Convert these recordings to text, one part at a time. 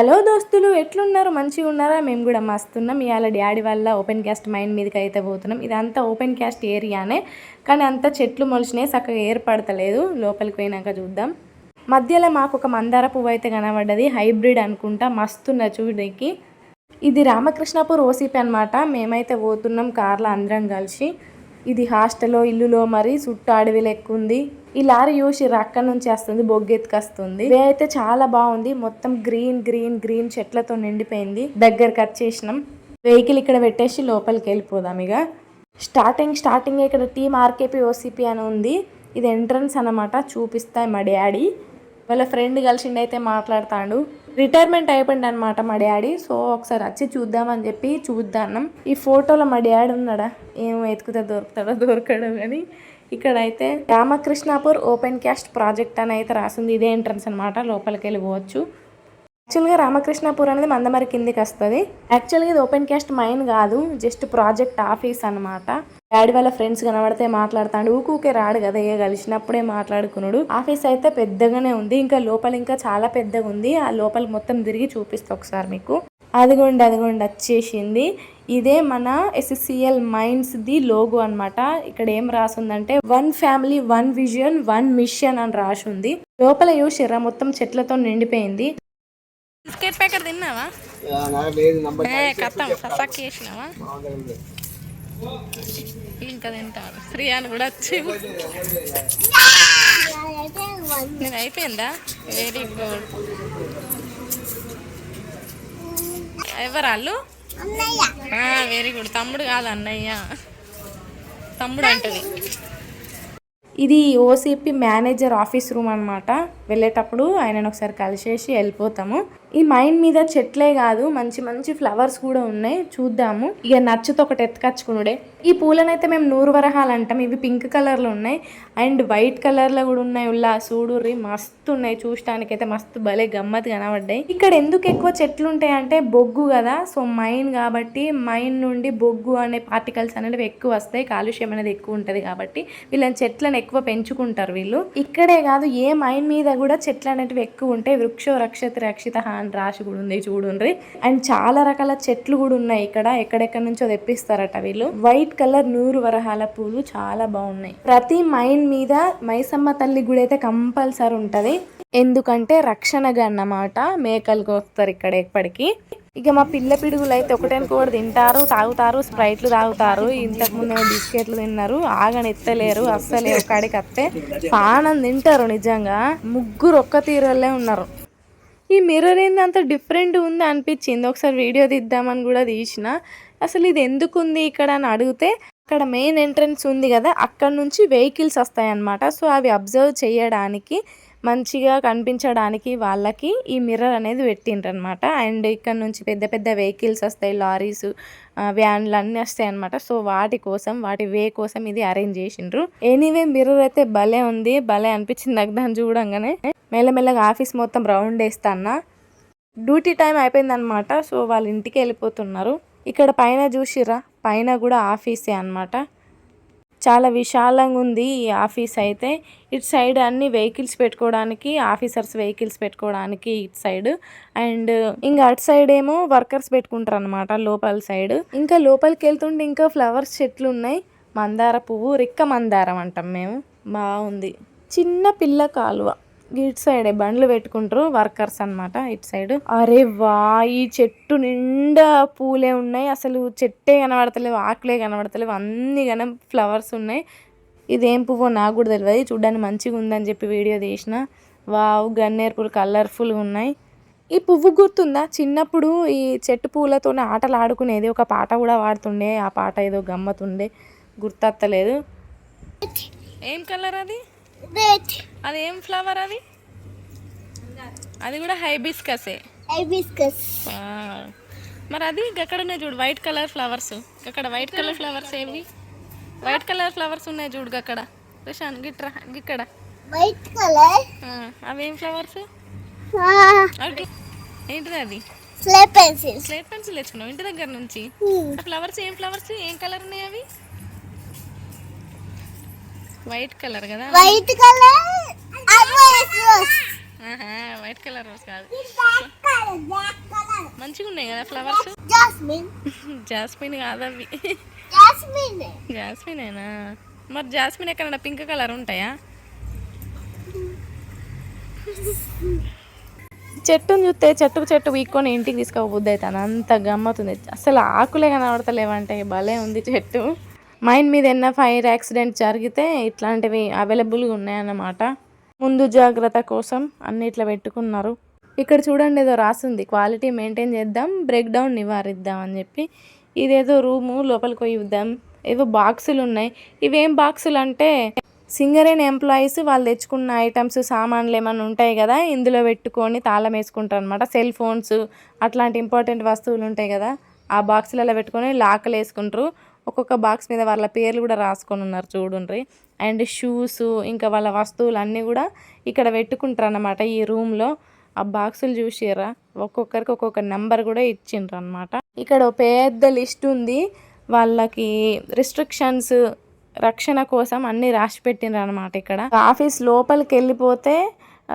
Hello దోస్తులు ఎట్లున్నారు? మంచిగా ఉన్నారా? మేము కూడా మస్తున్నాం. ఇవాళ డాడీ వల్ల ఓపెన్ క్యాస్ట్ మైండ్ మీదకి అయితే పోతున్నాం. ఇదంతా ఓపెన్ క్యాస్ట్ ఏరియానే కానీ అంతా చెట్లు మొలిచినాయి చక్కగా ఏర్పడతలేదు. లోపలికి పోయినాక చూద్దాం. మధ్యలో మాకు ఒక మందార పువ్వు అయితే కనబడ్డది. హైబ్రిడ్ అనుకుంటా. మస్తున్న చూడడానికి ఇది రామకృష్ణపూర్ ఓసీపీ అనమాట మేమైతే పోతున్నాం కార్లో అందరం కలిసి. ఇది హాస్టల్లో ఇల్లులో మరి చుట్టూ అడవి లెక్క ఉంది. ఈ లారీ చూసి అక్కడ నుంచి వస్తుంది బొగ్గెత్తుకొస్తుంది. వే అయితే చాలా బాగుంది. మొత్తం గ్రీన్ గ్రీన్ గ్రీన్ చెట్లతో నిండిపోయింది. దగ్గరకు వచ్చేసినాం. వెహికల్ ఇక్కడ పెట్టేసి లోపలికి వెళ్ళిపోదాం ఇక. స్టార్టింగ్ స్టార్టింగ్ ఇక్కడ టీమ్ ఆర్కేపీ ఓసీపీ అని ఉంది. ఇది ఎంట్రన్స్ అన్నమాట. చూపిస్తాయి మా డాడీ. వాళ్ళ ఫ్రెండ్ కలిసిండైతే మాట్లాడతాడు. రిటైర్మెంట్ అయిపోయింది అనమాట మా డాడీ. సో ఒకసారి వచ్చి చూద్దామని చెప్పి చూద్దాం ఈ ఫోటోలో మా డాడీ ఉన్నాడా? ఏం వెతుకుతే దొరుకుతాడో దొరకడం కానీ ఇక్కడ అయితే రామకృష్ణాపూర్ ఓపెన్ క్యాస్ట్ ప్రాజెక్ట్ అని అయితే రాసింది. ఇదే ఎంట్రన్స్ అనమాట లోపలికి వెళ్ళిపోవచ్చు యాక్చువల్గా రామకృష్ణాపూర్ అనేది మందమరి కిందికి వస్తుంది. యాక్చువల్గా ఇది ఓపెన్ క్యాస్ట్ మైన్ కాదు. జస్ట్ ప్రాజెక్ట్ ఆఫీస్ అనమాట డాడీ వాళ్ళ ఫ్రెండ్స్ కనబడితే మాట్లాడతాడు ఊకూకే రాడు కదా ఇక కలిసినప్పుడే మాట్లాడుకున్నాడు. ఆఫీస్ అయితే పెద్దగానే ఉంది ఇంకా లోపల ఇంకా చాలా పెద్దగా ఉంది. ఆ లోపల మొత్తం తిరిగి చూపిస్తా ఒకసారి మీకు. అదిగోండి అదిగోండి వచ్చేసింది. ఇదే మన ఎస్ఎస్సిఎల్ మైండ్స్ ది లోగో అన్నమాట. ఇక్కడ ఏం రాసిందంటే one family one vision one mission అని రాసి ఉంది లోపల చూసిర్రా మొత్తం చెట్లతో నిండిపోయింది. బిస్కెట్ ప్యాకెట్ తిన్నావా? లేదు నంబర్ కథం ససాక్ చేసినావా? ఇంకా తింటాను అని కూడా వచ్చి. నేను అయిపోయిందా? వెరీ గుడ్ ఎవరు వాళ్ళు వెరీ గుడ్ తమ్ముడు కాదు అన్నయ్య. తమ్ముడు అంటది. ఇది ఓసీపీ మేనేజర్ ఆఫీస్ రూమ్ అన్నమాట. వెళ్ళేటప్పుడు ఆయనను ఒకసారి కలిసేసి వెళ్ళిపోతాము. ఈ మైండ్ మీద చెట్లే కాదు మంచి మంచి ఫ్లవర్స్ కూడా ఉన్నాయి. చూద్దాము. ఇక నచ్చుతో ఒకటి ఎత్తుకచ్చుకునుడే. ఈ పూలనైతే మేము నూరు వరహాలు అంటాం. ఇవి పింక్ కలర్లో ఉన్నాయి. అండ్ వైట్ కలర్లో కూడా ఉన్నాయి. ఉల్లా చూడుర్రి మస్తు ఉన్నాయి. చూడటానికి అయితే మస్తు భలే గమ్మత్ కనబడ్డాయి. ఇక్కడ ఎందుకు ఎక్కువ చెట్లు ఉంటాయి అంటే బొగ్గు కదా. సో మైన్ కాబట్టి మైన్ నుండి బొగ్గు అనే పార్టికల్స్ అనేవి ఎక్కువ వస్తాయి. కాలుష్యం అనేది ఎక్కువ ఉంటుంది కాబట్టి వీళ్ళని చెట్లను ఎక్కువ పెంచుకుంటారు వీళ్ళు. ఇక్కడే కాదు ఏ మైన్ మీద కూడా చెట్లు అనేటివి ఎక్కువ ఉంటాయి. వృక్షో రక్షత రక్షిత అని రాసి కూడా ఉంది చూడుండ్రి. అండ్ చాలా రకాల చెట్లు కూడా ఉన్నాయి ఇక్కడ. ఎక్కడెక్కడ నుంచో తెప్పిస్తారట వీళ్ళు. వైట్ కలర్ నూరు వరహాల పూలు చాలా బాగున్నాయి. ప్రతి మైన్ మీద మైసమ్మ తల్లి గుడి అయితే కంపల్సరీ ఉంటది. ఎందుకంటే రక్షణగా అన్నమాట మేకలకు వస్తారు ఇక్కడ ఎప్పటికీ. ఇక మా పిల్ల పిడుగులు అయితే ఒకటేనుకోటి తింటారు తాగుతారు స్ప్రైట్లు తాగుతారు. ఇంతకు ముందు బిస్కెట్లు తిన్నారు ఆగని ఎత్తలేరు అస్సలే ఒకడికి అత్తే. పానం తింటారు నిజంగా. ముగ్గురు ఒక్క తీరల్లే ఉన్నారు. ఈ మిర్రర్ ఏంది అంత డిఫరెంట్ ఉంది అనిపించింది. ఒకసారి వీడియో తీద్దామని కూడా తీసిన. అసలు ఇది ఎందుకు ఉంది ఇక్కడ అని అడిగితే అక్కడ మెయిన్ ఎంట్రన్స్ ఉంది కదా అక్కడ నుంచి వెహికల్స్ వస్తాయి అన్నమాట సో అవి అబ్జర్వ్ చేయడానికి మంచిగా కనిపించడానికి వాళ్ళకి ఈ మిర్రర్ అనేది పెట్టిండ్రనమాట అండ్ ఇక్కడ నుంచి పెద్ద పెద్ద వెహికల్స్ వస్తాయి లారీస్ వ్యాన్లు అన్నీ వస్తాయి అనమాట సో వాటి కోసం వాటి వే కోసం ఇది అరేంజ్ చేసిండ్రు. ఎనీవే మిర్రర్ అయితే భలే ఉంది. భలే అనిపించింది నాకు దాన్ని చూడంగానే. మెల్లమెల్లగా ఆఫీస్ మొత్తం రౌండ్ వేస్తాన్నా. డ్యూటీ టైం అయిపోయిందనమాట సో వాళ్ళ ఇంటికి వెళ్ళిపోతున్నారు. ఇక్కడ పైన చూసిర్రా పైన కూడా ఆఫీసే అన్నమాట. చాలా విశాలంగా ఉంది ఈ ఆఫీస్ అయితే. ఇటు సైడ్ అన్ని వెహికల్స్ పెట్టుకోవడానికి ఆఫీసర్స్ వెహికల్స్ పెట్టుకోవడానికి ఇటు సైడ్. అండ్ ఇంకా అటు సైడ్ ఏమో వర్కర్స్ పెట్టుకుంటారు అనమాట లోపల సైడ్. ఇంకా లోపలికి వెళ్తుంటే ఇంకా ఫ్లవర్స్ చెట్లు ఉన్నాయి. మందార పువ్వు రిక్క మందారం అంటాం మేము. బాగుంది. చిన్న పిల్ల కాలువ. ఇటు సైడే బండ్లు పెట్టుకుంటారు వర్కర్స్ అన్నమాట ఇటు సైడ్ అరే వా ఈ చెట్టు నిండా పూలే ఉన్నాయి. అసలు చెట్టే కనబడతలేవు ఆకులే కనబడతలేవు. అన్ని గనం ఫ్లవర్స్ ఉన్నాయి. ఇదేం పువ్వు నాకు కూడా తెలియదు చూడ్డానికి మంచిగా ఉందని చెప్పి వీడియో తీసిన. వావ్ గన్నేరు పూలు కలర్ఫుల్గా ఉన్నాయి. ఈ పువ్వు గుర్తుందా? చిన్నప్పుడు ఈ చెట్టు పూలతోనే ఆటలు ఆడుకునేది. ఒక పాట కూడా పాడుతుండే. ఆ పాట ఏదో గమ్మతుండే. గుర్తత్తలేదు. ఏం కలర్ అది? అది ఏం ఫ్లవర్ అది? అది కూడా హైబిస్కసే హైబిస్కస్ మరి అది అక్కడ ఉన్నాయి చూడు వైట్ కలర్ ఫ్లవర్స్ అక్కడ వైట్ కలర్ ఫ్లవర్స్ ఏవి? వైట్ కలర్ ఫ్లవర్స్ ఉన్నాయి చూడు అక్కడ. ప్రశాంత్ గిట్రా ఇక్కడ వైట్ కలర్ అవేం ఫ్లవర్స్ ఏంటిది అది? స్లే పెన్సిల్స్ స్లేట్ పెన్సిల్ తెచ్చుకున్నావు ఇంటి దగ్గర నుంచి. ఫ్లవర్స్ ఏం ఫ్లవర్స్ ఏం కలర్ ఉన్నాయి అవి? వైట్ కలర్ కదా? White colour white colour rose కాదు. మంచిగా ఉన్నాయి కదా ఫ్లవర్స్ Jasmine. జాస్మిన్ కాదు అవి. Jasmine. జాస్మినేనా మరి జాస్మిన్ ఎక్కడన్నా పింక్ కలర్ ఉంటాయా? చెట్టును చూస్తే చెట్టుకు చెట్టు వీక్కొని ఇంటికి తీసుకోబుద్ది అవుతాను. అంత గమ్మతుంది అసలు ఆకులే కనబడతలేవంటే భలే ఉంది చెట్టు. మైండ్ మీద ఎన్న ఫైర్ యాక్సిడెంట్ జరిగితే ఇట్లాంటివి అవైలబుల్గా ఉన్నాయన్నమాట. ముందు జాగ్రత్త కోసం అన్ని ఇట్లా పెట్టుకున్నారు. ఇక్కడ చూడండి ఏదో రాసింది క్వాలిటీ మెయింటైన్ చేద్దాం బ్రేక్ డౌన్ నివారిద్దాం అని చెప్పి ఇదేదో రూము లోపలికి పోయి ఇద్దాం. ఏవో బాక్సులు ఉన్నాయి. ఇవేం బాక్సులు అంటే సింగరేన్ ఎంప్లాయీస్ వాళ్ళు తెచ్చుకున్న ఐటమ్స్ సామాన్లు ఏమైనా ఉంటాయి కదా ఇందులో పెట్టుకొని తాళం వేసుకుంటారు అనమాట సెల్ ఫోన్స్ అట్లాంటి ఇంపార్టెంట్ వస్తువులు ఉంటాయి కదా ఆ బాక్సులలో పెట్టుకొని లాకలు వేసుకుంటారు. ఒక్కొక్క బాక్స్ మీద వాళ్ళ పేర్లు కూడా రాసుకొని ఉన్నారు చూడండి అండ్ షూస్ ఇంకా వాళ్ళ వస్తువులు అన్నీ కూడా ఇక్కడ పెట్టుకుంటారు అన్నమాట ఈ రూమ్లో ఆ బాక్సులు చూసిర్రా? ఒక్కొక్కరికి ఒక్కొక్క నెంబర్ కూడా ఇచ్చిండ్రు అనమాట ఇక్కడ ఒక పెద్ద లిస్ట్ ఉంది. వాళ్ళకి రిస్ట్రిక్షన్స్ రక్షణ కోసం అన్ని రాసి పెట్టిండ్రు అనమాట ఇక్కడ. ఆఫీస్ లోపలికి వెళ్ళిపోతే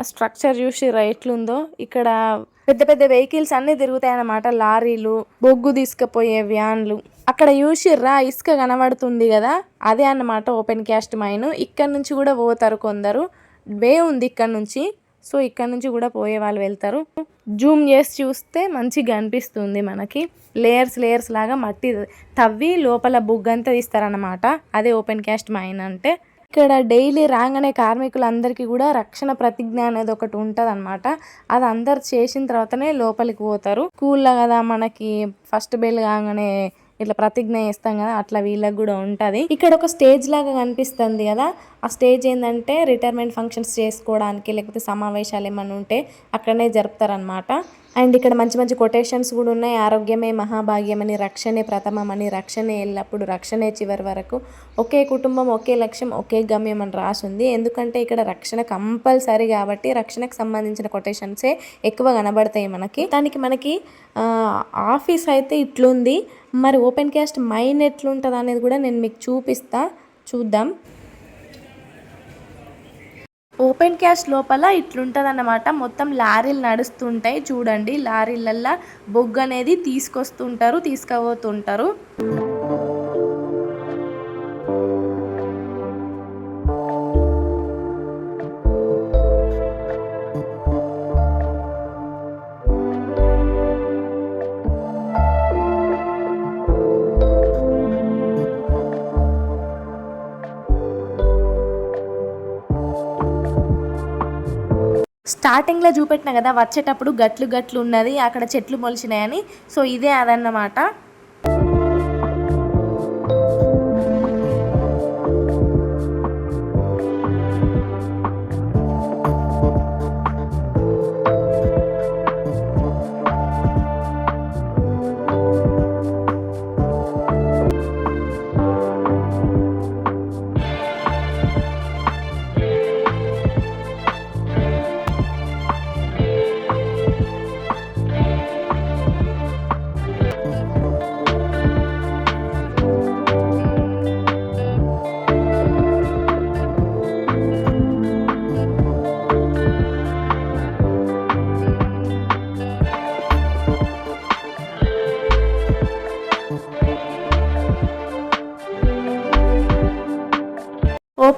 స్ట్రక్చర్ చూసి ఎట్లుందో? ఇక్కడ పెద్ద పెద్ద వెహికల్స్ అన్ని తిరుగుతాయి అన్నమాట లారీలు బొగ్గు తీసుకుపోయే వ్యాన్లు. అక్కడ చూసిర్రా ఇసుక కనబడుతుంది కదా? అదే అన్నమాట ఓపెన్ క్యాస్ట్ మైన్. ఇక్కడ నుంచి కూడా పోతారు కొందరు. వే ఉంది ఇక్కడ నుంచి. సో ఇక్కడ నుంచి కూడా పోయే వాళ్ళు వెళ్తారు. జూమ్ చేసి చూస్తే మంచిగా అనిపిస్తుంది మనకి. లేయర్స్ లేయర్స్ లాగా మట్టి తవ్వి లోపల బుగ్గంతా తీస్తారన్నమాట. అదే ఓపెన్ క్యాస్ట్ మైన్ అంటే. ఇక్కడ డైలీ రాగానే కార్మికులందరికీ కూడా రక్షణ ప్రతిజ్ఞ అనేది ఒకటి ఉంటుంది అనమాట అది అందరు చేసిన తర్వాతనే లోపలికి పోతారు. స్కూల్లో కదా మనకి ఫస్ట్ బెల్ కాగానే ఇట్లా ప్రతిజ్ఞ చేస్తాం కదా అట్లా వీళ్ళకి కూడా ఉంటుంది. ఇక్కడ ఒక స్టేజ్ లాగా కనిపిస్తుంది కదా ఆ స్టేజ్ ఏంటంటే రిటైర్మెంట్ ఫంక్షన్స్ చేసుకోవడానికి లేకపోతే సమావేశాలు ఏమైనా ఉంటే అక్కడనే జరుపుతారనమాట అండ్ ఇక్కడ మంచి మంచి కొటేషన్స్ కూడా ఉన్నాయి. ఆరోగ్యమే మహాభాగ్యమని రక్షణే ప్రథమమని రక్షణే ఎల్లప్పుడు రక్షణే చివరి వరకు. ఒకే కుటుంబం ఒకే లక్ష్యం ఒకే గమ్యం అని రాసి ఉంది ఎందుకంటే ఇక్కడ రక్షణ కంపల్సరీ కాబట్టి రక్షణకు సంబంధించిన కొటేషన్సే ఎక్కువ కనబడతాయి మనకి. దానికి మనకి ఆఫీస్ అయితే ఇట్లుంది. మరి ఓపెన్ క్యాస్ట్ మైన్ ఎట్లుంటుంది అనేది కూడా నేను మీకు చూపిస్తా. చూద్దాం. ఓపెన్ క్యాస్ట్ లోపల ఇట్లుంటుంది అన్నమాట మొత్తం లారీలు నడుస్తుంటాయి చూడండి. లారీలల్లా బొగ్గు అనేది తీసుకొస్తుంటారు తీసుకుపోతుంటారు. స్టార్టింగ్లో చూపెట్టిన కదా వచ్చేటప్పుడు గట్లు గట్లు ఉన్నది అక్కడ చెట్లు మొలిచినాయని. సో ఇదే అదన్నమాట.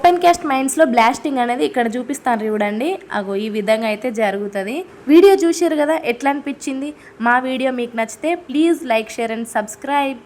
ఓపెన్ క్యాస్ట్ మైండ్స్లో బ్లాస్టింగ్ అనేది ఇక్కడ చూపిస్తాను చూడండి. అగో ఈ విధంగా అయితే జరుగుతుంది. వీడియో చూసారు కదా ఎట్లా అనిపించింది? మా వీడియో మీకు నచ్చితే please like share and subscribe